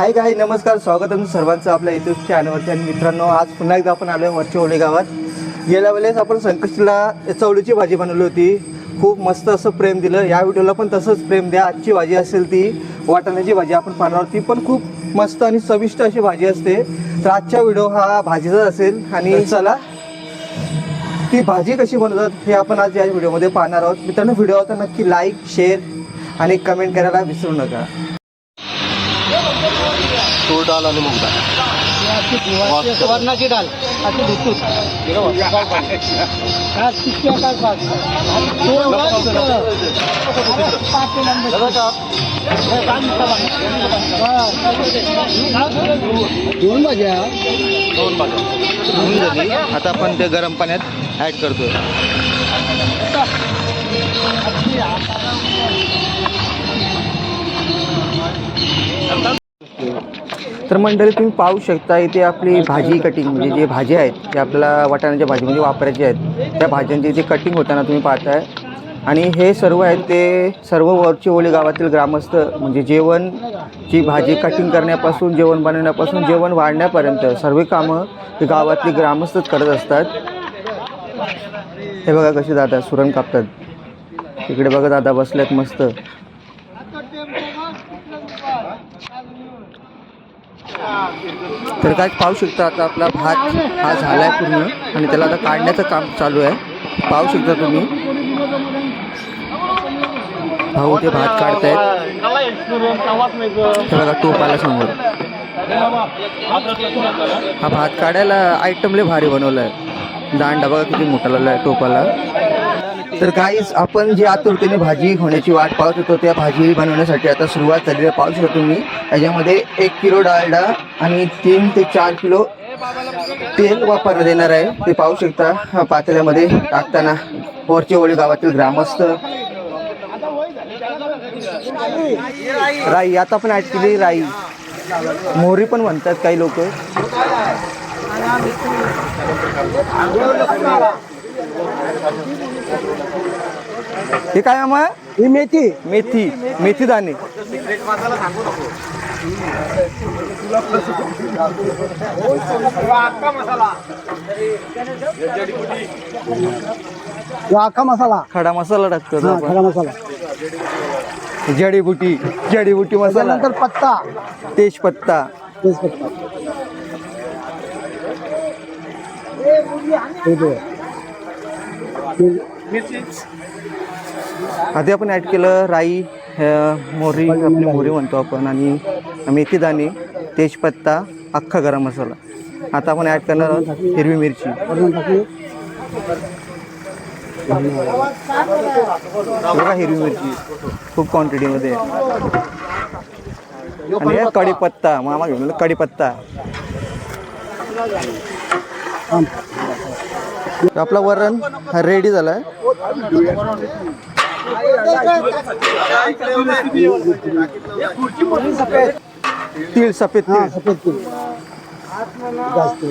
हाय काय नमस्कार स्वागत आहे सर्वांचं आपल्या युट्यूब चॅनलवरती आणि मित्रांनो आज पुन्हा एकदा आपण आलो आहे वरच्या गावात. गेल्या वेळेस आपण संकष्टीला चवळीची भाजी बनवली होती. खूप मस्त असं प्रेम दिलं. या व्हिडिओला पण तसंच प्रेम द्या. आजची भाजी असेल ती वाटाण्याची भाजी आपण पाहणार आहोत. ती पण खूप मस्त आणि चविष्ट अशी भाजी असते. तर आजचा व्हिडिओ हा भाजीचाच असेल. आणि चला. ती भाजी कशी बनवतात हे आपण आज या व्हिडिओमध्ये पाहणार आहोत. मित्रांनो व्हिडिओ होता नक्की लाईक शेअर आणि कमेंट करायला विसरू नका. तूर डाळ आणि मूग डाळ डाल. अशी दोन भाज्या दोन भाज्या आता आपण ते गरम पाण्यात ॲड करतोय. तर मंडळी तुम्ही पाहू शकता इथे आपली भाजी कटिंग म्हणजे जे भाजी आहेत ते आपल्याला वाटाण्याच्या भाजीमध्ये वापरायचे आहेत त्या भाज्यांची इथे कटिंग होताना तुम्ही पाहताय. आणि हे सर्व आहेत ते सर्व वरची ओली गावातील ग्रामस्थ म्हणजे जेवण जी भाजी कटिंग करण्यापासून जेवण बनवण्यापासून जेवण वाढण्यापर्यंत सर्व कामं हे गावातली ग्रामस्थच करत असतात. हे बघा कसे दादा सुरण कापतात. तिकडे बघा दादा बसल्यात मस्त. तर काय पाहू शकता आता आपला भात हा झाला आहे पूर्ण आणि त्याला आता काढण्याचं काम चालू आहे. पाहू शकता तुम्ही. भाऊ ते भात काढतायत. तर बघा टोप आला समोर. हा भात काढायला आयटमले भारी बनवला आहे दांडा बघा किती मोठा लावला आहे टोपाला. तर काहीच आपण जी आतुरतेने भाजी होण्याची वाट पाहत होतो त्या भाजी बनवण्यासाठी आता सुरुवात झाली आहे. पाहू शकतो तुम्ही याच्यामध्ये एक किलो डाळडा आणि तीन ते चार किलो तेल वापरण्यात येणार आहे. ते पाहू शकता हा पातेल्यामध्ये टाकताना पोरचेवळी ओळी गावातील ग्रामस्थ. राई आता पण ऍड केली राई. मोहरी पण म्हणतात काही लोक. हे काय आम्हा ही मेथी. मेथी. मेथी दाणे. अख्खा मसाला. खडा मसाला टाकतो हा आपण. खडा मसाला. जडीबुटी. जडीबुटी मसाला. त्यानंतर पत्ता. तेजपत्ता. तेजपत्ता. हे बघ. हे- आधी आपण ॲड केलं राई मोहरी आपली मोहरी म्हणतो आपण आणि मेथी दाणे तेजपत्ता अख्खा गरम मसाला. आता आपण ॲड करणार आहोत हिरवी मिरची. बघा हिरवी मिरची खूप क्वांटिटीमध्ये आणि हे कढीपत्ता मामा घेऊन आला कढीपत्ता. आपला वरण रेडी झाला आहे तीळ सफेद तीळ. सफेद तीळ. जास्त.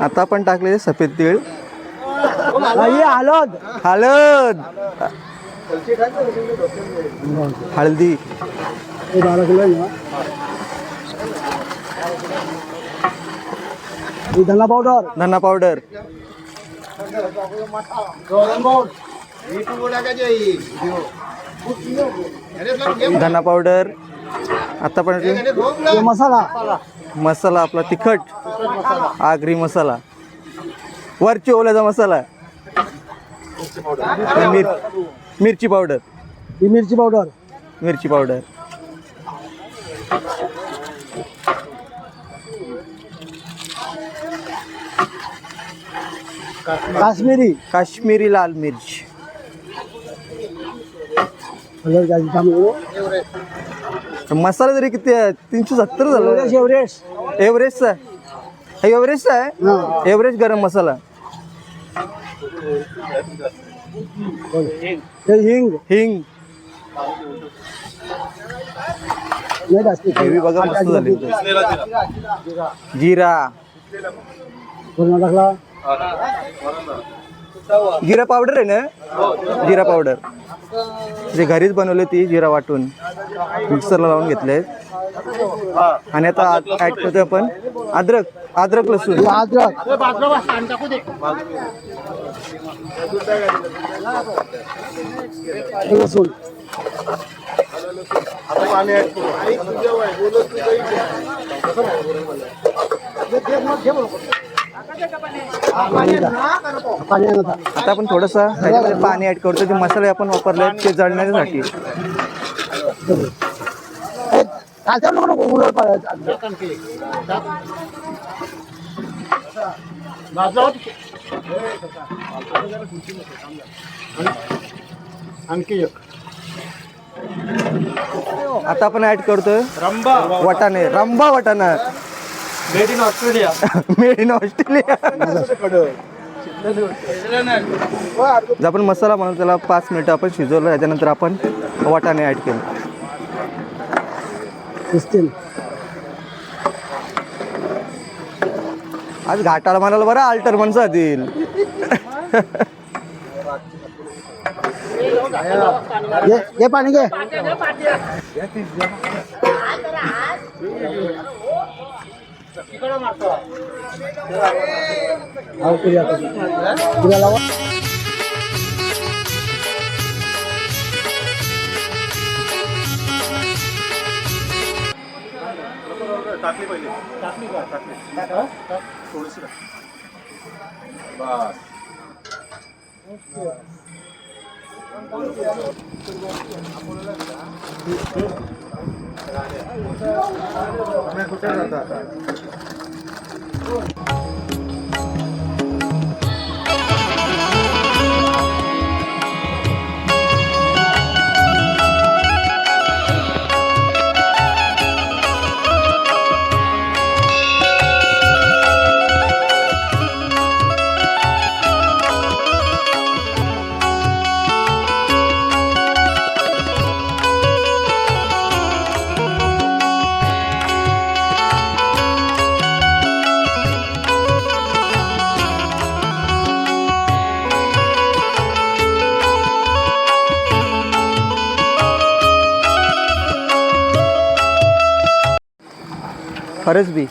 आता आपण टाकलेले सफेद तीळ. हा, ही हळद. हळद. हळदी. हे ही धना पावडर धना पावडर धना पावडर आता पण मसाला. मसाला आपला तिखट. आगरी मसाला. वरची ओल्याचा मसाला. मिर मिरची पावडर ही मिरची पावडर मिरची पावडर काश्मीरी. काश्मीरी. लाल मिर्च. मसाला जरी किती आहे? तीनशे सत्तर एव्हरेस्ट झालं एव्हरेस्ट एव्हरेस्टचा हा एव्हरेस्टचा आहे? हा. एव्हरेस्ट गरम मसाला. हे हिंग. हिंग. ग्रेव्ही बघा मस्त झाली. जिरा. टाकला? जिरा पावडर आहे ना? जिरा पावडर. जे घरीच बनवली ती जिरा वाटून मिक्सरला लावून घेतले. आणि आता ऍड करतोय आपण अद्रक अद्रक लसूण. अद्रक. लसूण. पाणी. आता आपण थोडंसं पाणी ऍड करतो. जे मसाले आपण वापरले आहेत ते जळण्यासाठी. आणखी एक. आता आपण ऍड करतोय वाटाणे. रंबा वाटाणा. Made in Australia made in Australia आपण मसाला म्हणून त्याला पाच मिनिटं आपण शिजवलं त्याच्यानंतर आपण वाटाणे ऍड केले. दिसतील. आज घाटाला म्हणाला बरं अल्टर माणसं येतील घे. घे पाणी घे आव, पुऱ्या कर. पुऱ्या Lord. खरंच बी.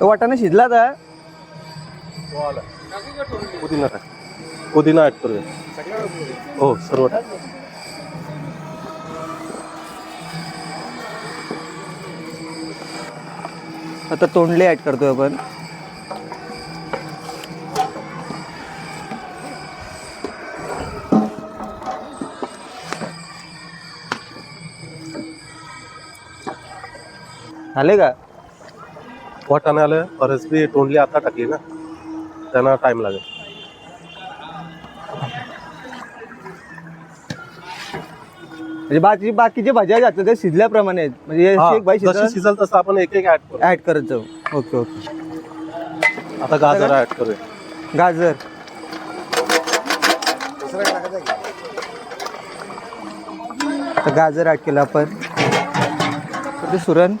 तो वाटाणा शिजला का पुदिना टाक. पुदिना ऍड करूया. हो सर्व टाक. आता तोंडले ऍड करतोय आपण. झाले का? वाटाणे आलं फरसबी तोंडली आता टाकली ना. त्यांना टाइम लागेल. म्हणजे बाकी बाकीचे भाज्या जातात ते शिजल्याप्रमाणे आहेत. म्हणजे हा, एक भाई जशी शिजल तसं आपण एक एक ऍड करू. ऍड करत जाऊ. ओके ओके आता गाजर ऍड करूया. गाजर. आता गाजर ऍड केलं आपण. ते सुरण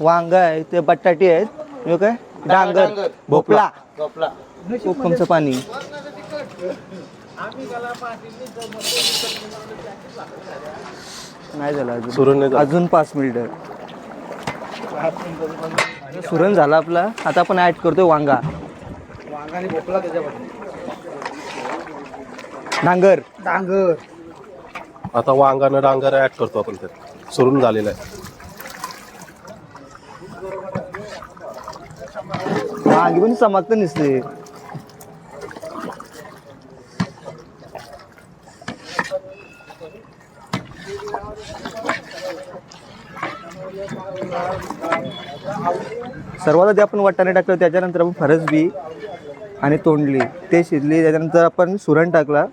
वांग आहे ते बटाटे आहेत हे काय? डांगर. भोपळा. कोकमचं पाणी. नाही झालं अजून. सुरण नाही झालं. अजून पाच मिनिटं सुरण झाला आपला. आता आपण ऍड करतोय वांगा. डांगर. डांगर. आता वांगानं डांगर ऍड करतो आपण त्यात. सुरून झालेलं आहे. वांगी पण चमकत नसते. सर्वात आधी आपण वाटाणे टाकलं त्याच्यानंतर आपण फरसबी आणि तोंडली. ते शिजली त्याच्यानंतर आपण सुरण टाकला.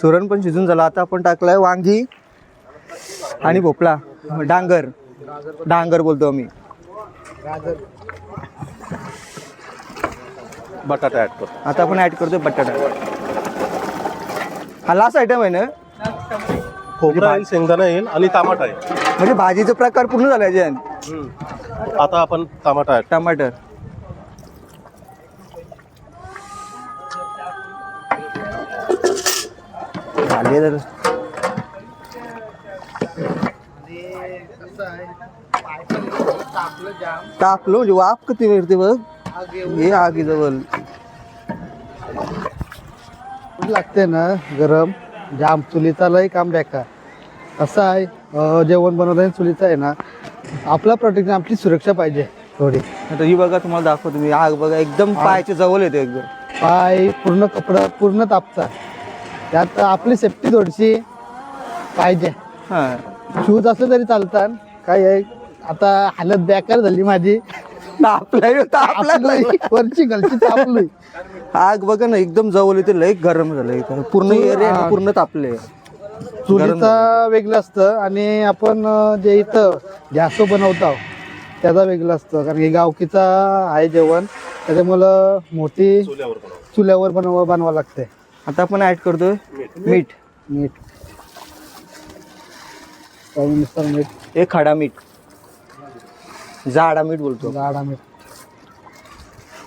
सुरण पण शिजून झाला. आता आपण टाकलाय वांगी आणि भोपळा. डांगर. डांगर बोलतो आम्ही. बटाटा ऍड करतो. आता आपण ऍड करतोय बटाटा. हा लास्ट आयटम आहे ना? खोबरं येईल शेंगदाणा येईल आणि टमाटा येईल. म्हणजे भाजीचा प्रकार पूर्ण झाला याच्यात आता आपण टमाटा टमाटर. झाले तर. तापलो म्हणजे वाफ किती मिळते बघ? हे आगी जवळ लागते ना गरम. जाम चुलीचा लय काम बेकार. असं आहे जेवण बनवताना चुलीचं आहे ना. आपला प्रोटेक्शन आपली सुरक्षा पाहिजे थोडी. आता ही बघा तुम्हाला दाखवतो मी. आग बघा एकदम पायाच्या जवळ येते एकदम. पाय पूर्ण कपडा पूर्ण तापतात त्यात आपली सेफ्टी थोडीशी पाहिजे. हा. शूज असले तरी चालतात. काय आहे आता हालत बेकार झाली माझी. तापलाय तापलोय. वरची गलची तापली आग बघा ना एकदम जवळ येते लय गरम झालं इथं. पूर्ण एरिया हा. पूर्ण तापले चुलीचा वेगळं असतं आणि आपण जे इथं गॅसो बनवतो त्याचा वेगळं असतं. कारण की गावकीचा आहे जेवण त्याच्यामुळं मोठी चुल्यावर बनव बनवावं लागते. आता आपण ऍड करतोय मीठ. मीठ. चवीनुसार मीठ. एक खडा मीठ. जाडा मीठ बोलतो. गाडा मीठ.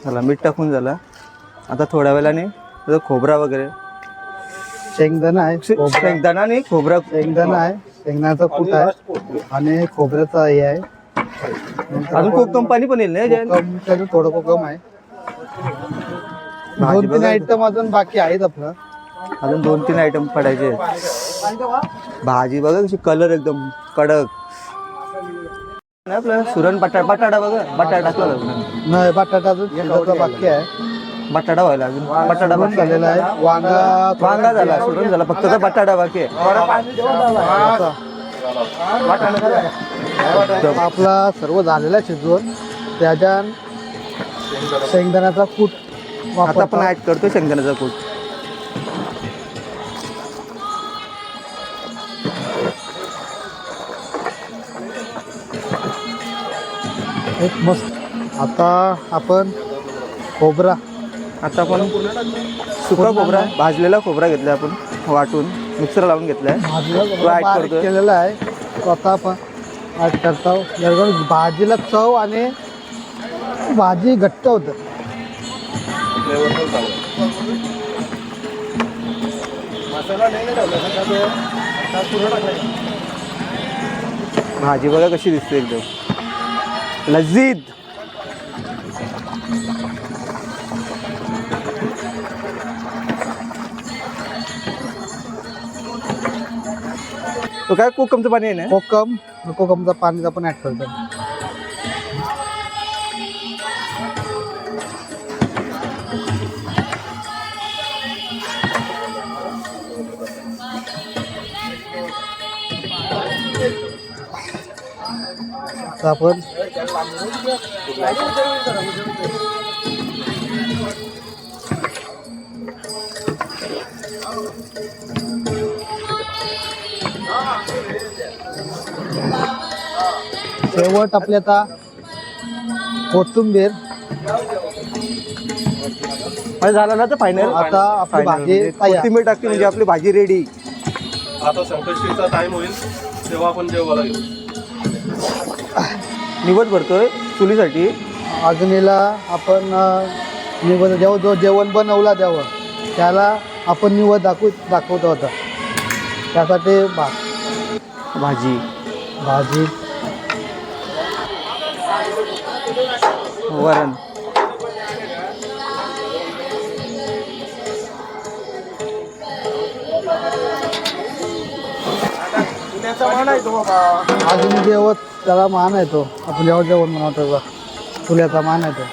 झाला मीठ टाकून झाला. आता थोड्या वेळाने खोबरा वगैरे. शेंगदाणा आहे खोबरं- शेंगदाणा आणि खोबरा. शेंगदाणा आहे शेंगदाण्याचा कूट आहे आणि खोबऱ्याचा हे आहे. अजून कोकम पाणी पण येईल ना याच्यात? कोकम त्याचं थोडं कोकम आहे. भाजी दोन तीन बघा. आयटम अजून बाकी आहेत आपलं. अजून दोन तीन आयटम पडायचे आहेत. भाजी बघा कशी कलर एकदम कडक. नाही आपलं सुरण बटाटा बटाटा बघा. बटाटा टाकला नाही बटाटा अजून शिजायचा बाकी आहे. बटाटा व्हायला अजून. बटाटा बाकी झालेला आहे. वांगा वांगा झाला सुरण झाला. फक्त आता बटाटा बाकी आहे. तर आपला सर्व झालेला आहे शिजवून त्याच्यान शेंगदाण्याचा कूट आता आपण ऍड करतो शेंगदाण्याचा कूट. एक मस्त. आता आपण खोबरा. आता आपण सुका खोबरा भाजलेला खोबरा घेतला आपण वाटून मिक्सर लावून घेतलाय. तो. केलेला आहे. ॲड करतो जेणेकरून भाजीला चव आणि भाजी घट्ट होतं. भाजी बघा कशी दिसते एकदम. लजीद तो काय कोकमचं पाणी आहे ना? कोकम कोकमचा पाणी आपण ऍड करतो आपण शेवट आपली आता कोथिंबीर. म्हणजे झालं ना तर फायनल आता आपली भाजी तयार. कोथिंबीर टाकली म्हणजे आपली भाजी रेडी आता संकष्टीचा टाइम होईल तेव्हा आपण जेवायला घेऊ निवड भरतोय चुलीसाठी. अग्नीला आपण अ, निवद जेव्हा जो जेवण बनवला तेव्हा त्याला आपण निवद दाखवू दाखवत होता त्यासाठी भात. भाजी. भाजी. वरण. अग्नी जेवत त्याला मान आहे तो. आपण जेव्हा जेवण तेव्हा. चुल्याचा मान आहे तो.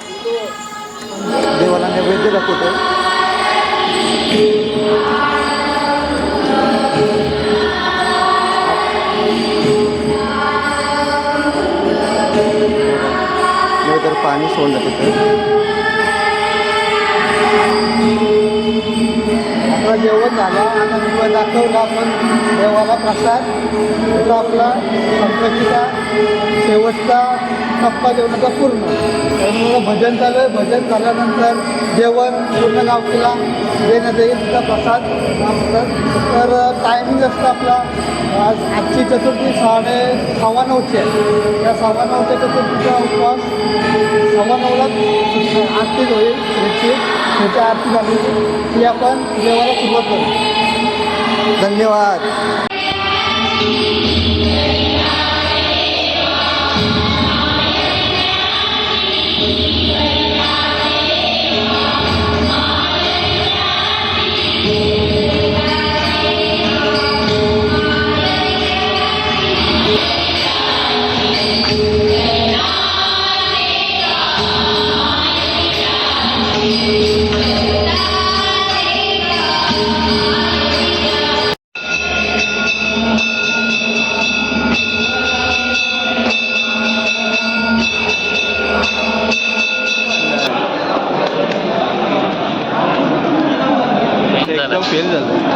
देवाला नैवेद्य दाखवतो. तर पाणी सोडलं तिथं. आता जेवण झालं आता दिवा दाखवलं आपण देवाला प्रसाद. आपला संकष्टीचा शेवटचा टप्पा जेवणाचा पूर्ण. त्यामुळे भजन चालू आहे. भजन झाल्यानंतर जेवण पूर्ण गावकीला देण्यात येईल. तिथं प्रसाद तर टायमिंग असतं आपला. आज आजची चतुर्थी साडे सव्वा नऊची आहे. त्या सव्वा नऊच्या चतुर्थीचा उपवास सव्वा नऊला आरती होईल. त्याची त्याची आरती झाली ती आपण जेवायला सुरुवात करू. धन्यवाद. एकदम फेल झालं